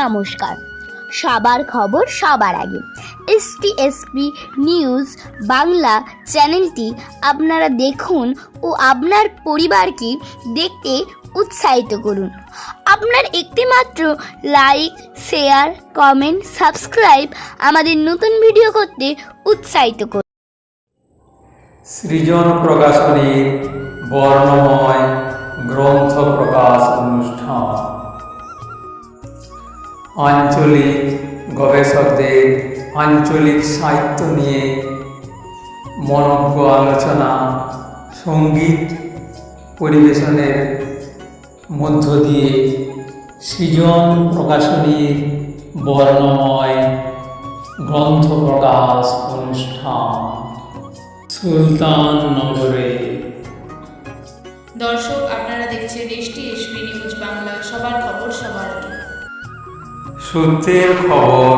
নমস্কার। সবার খবর সবার আগে। এসটিএসপি নিউজ বাংলা চ্যানেলটি আপনারা দেখুন ও আপনার পরিবারকে দেখতে উৎসাহিত করুন। আপনার একটিমাত্র লাইক শেয়ার কমেন্ট সাবস্ক্রাইব আমাদের নতুন ভিডিও করতে উৎসাহিত করুন। সৃজন প্রকাশনীর বর্ণময় গ্রন্থ প্রকাশ অনুষ্ঠান। আঞ্চলিক গবেষকদের আঞ্চলিক সাহিত্য নিয়ে মনজ্ঞ আলোচনা সংগীত পরিবেশনের মধ্য দিয়ে সৃজন প্রকাশনীর বর্ণময় গ্রন্থ প্রকাশ অনুষ্ঠান সুলতান নগরে সূত্রের খবর।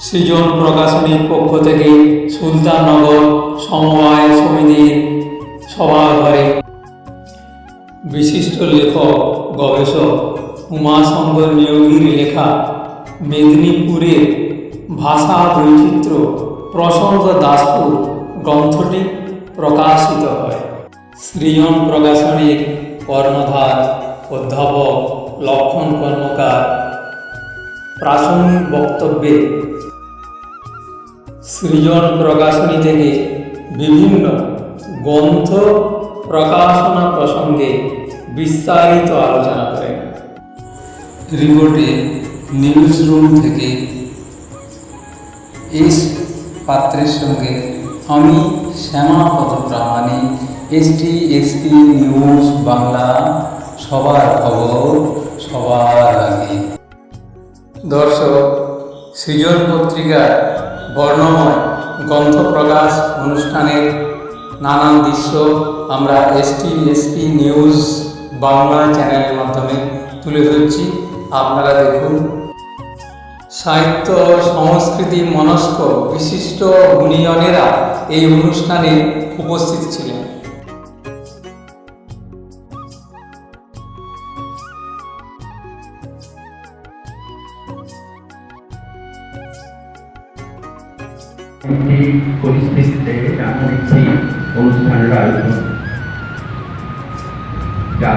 সৃজন প্রকাশনীর পক্ষ থেকে সুলতাননগর সমবায় সমিতির সভাঘরে বিশিষ্ট লেখক, গবেষক, উমাশঙ্কর নিয়োগীর লেখা মেদিনীপুরের ভাষা বৈচিত্র্য প্রসঙ্গ দাসপুর গ্রন্থটি প্রকাশিত হয়। সৃজন প্রকাশনীর কর্ণধার অধ্যাপক লক্ষণ কর্মকার প্রাসঙ্গিক বক্তব্যে সৃজন প্রকাশনী থেকে বিভিন্ন গ্রন্থ প্রকাশনা প্রসঙ্গে বিস্তারিত আলোচনা করেন। রিপোর্টে নিউজ রুম থেকে এস পাত্রের সঙ্গে আমি Shyamapada Pramanik ST SP news Bangla, সবার খবর সবার আগে। দর্শক, সৃজন পত্রিকার বর্ণময় গ্রন্থ প্রকাশ অনুষ্ঠানের নানান দৃশ্য আমরা এসটি এসপি নিউজ বাংলা চ্যানেলের মাধ্যমে তুলে ধরছি। আপনারা দেখুন, সাহিত্য সংস্কৃতি মনস্ক বিশিষ্ট গুণীজনেরা এই অনুষ্ঠানে উপস্থিত ছিলেন। পরিস্থিতিতে আমরা দেখছি অনুষ্ঠানের আয়োজন। যা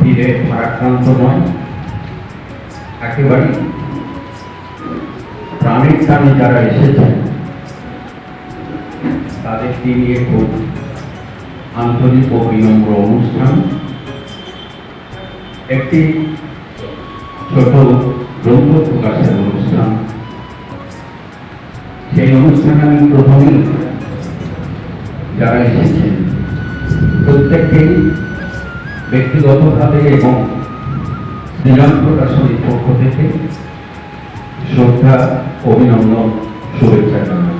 ধীরে ভারাক্রান্ত নয় একেবারেই প্রাণের টানে যারা এসেছেন তাদেরকে নিয়ে খুব আন্তরিক ও বিনম্র অনুষ্ঠান। একটি ছোট গ্রন্থ প্রকাশের অনুষ্ঠান। সেই অনুষ্ঠানে আমি প্রথমেই যারা এসেছেন প্রত্যেককেই ব্যক্তিগতভাবে এবং সৃজন প্রকাশনীর পক্ষ থেকে শ্রদ্ধা, অভিনন্দন, শুভেচ্ছা জানাই।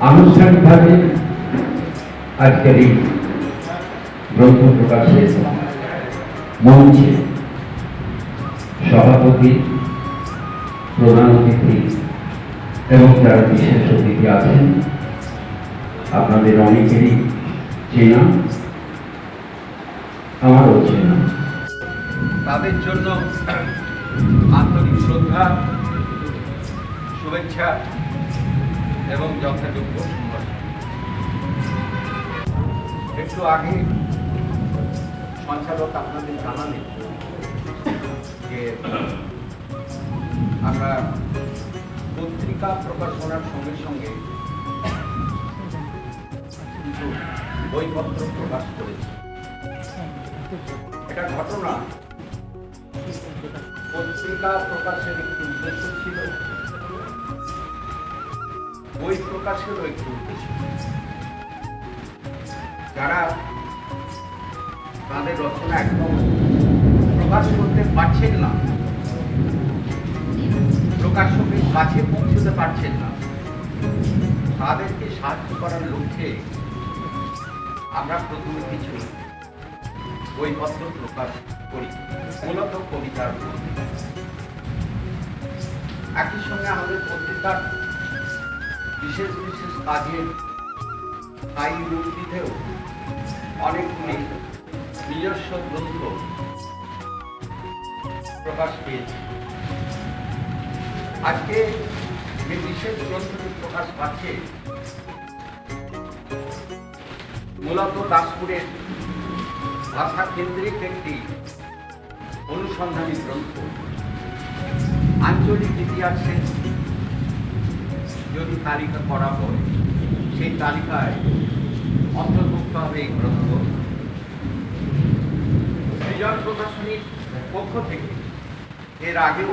আনুষ্ঠানিকভাবে আজকের এই গ্রন্থ প্রকাশের মঞ্চে সভাপতি প্রধান অতিথি এবং যারা বিশেষ অতিথি আছেন, আপনাদের অনেকেরই চেনা, আমারও চেনা। তাদের জন্য আন্তরিক শ্রদ্ধা, শুভেচ্ছা এবং যথাযোগ্য একটু আগে সঞ্চালক আপনাদের জানালেন যে আমরা পত্রিকা প্রকাশনার সঙ্গে সঙ্গে কিছু বইপত্র প্রকাশ করেছি। এটা ঘটনা পত্রিকা প্রকাশের একটি উদ্দেশ্য ছিল। বই প্রকাশেরও একটি উদ্দেশ্য। যারা তাদের রচনা একদম প্রকাশ করতে পারছেন না প্রকাশকের কাছে পৌঁছতে পারছেন না। তাদেরকে সাহায্য করার লক্ষ্যে আমরা প্রথমে কিছু বইপত্র প্রকাশ করি, মূলত কবিতার একই সঙ্গে আমাদের পত্রিকার বিশেষ বিশেষ কাজের স্থায়ী রূপটিতেও অনেকগুলি নিজস্ব গ্রন্থ প্রকাশ পেয়েছে। আজকে যে বিশেষ প্রকাশ পাচ্ছে। মূলত দাসপুরের ভাষা কেন্দ্রিক একটি অনুসন্ধানী গ্রন্থ। আঞ্চলিক ইতিহাসে যদি তালিকা করা হয়, সেই তালিকায় অন্তর্ভুক্ত হবে এই গ্রন্থ। সৃজন প্রকাশনীর পক্ষ থেকে এর আগেও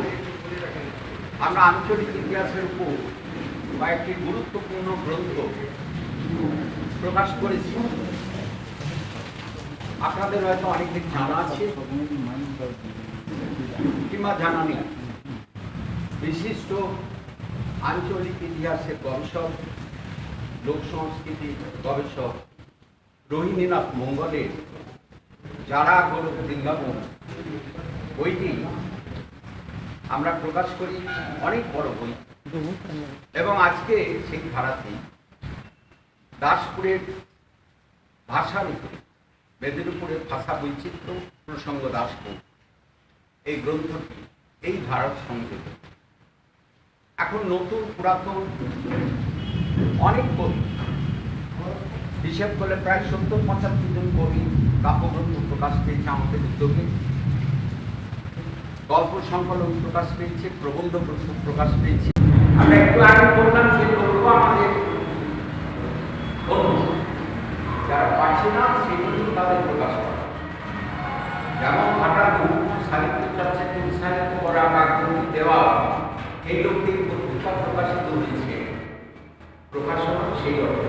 আমরা আঞ্চলিক ইতিহাসের উপর কয়েকটি গুরুত্বপূর্ণ গ্রন্থ প্রকাশ করেছি। আপনাদের হয়তো অনেকের জানা আছে। কিংবা জানা নেই। বিশিষ্ট আঞ্চলিক ইতিহাসের গবেষক, লোক সংস্কৃতি গবেষক রোহিণীনাথ মঙ্গলের যারা গোলক বৃন্দাবন বইটি আমরা প্রকাশ করি অনেক বড় বই। এবং আজকে সেই ধারাতেই দাসপুরের ভাষার উপরে, মেদিনীপুরের ভাষা বৈচিত্র্য প্রসঙ্গ দাসপুর, এই গ্রন্থটি, এই ধারার সঙ্গে এখন নতুন পুরাতন অনেক কবি হিসেব করলে প্রায় সত্তর পঁচাত্তর জন কবি, কাব্যগ্রন্থ প্রকাশ পেয়েছে আমাদের উদ্যোগে। গল্প সংকলন প্রকাশ পেয়েছে, প্রবন্ধ প্রকাশ পেয়েছে। আমরা একটু আগে বললাম সেই গল্প আমাদের যারা পাচ্ছে না সেগুলি তাদের প্রকাশ করা। যেমন হঠাৎ সাহিত্য চর্চাকে উৎসাহিত করা কাকগুলি দেওয়া, এই পত্রিকা প্রকাশিত হয়েছে। প্রকাশনা সেই অর্থে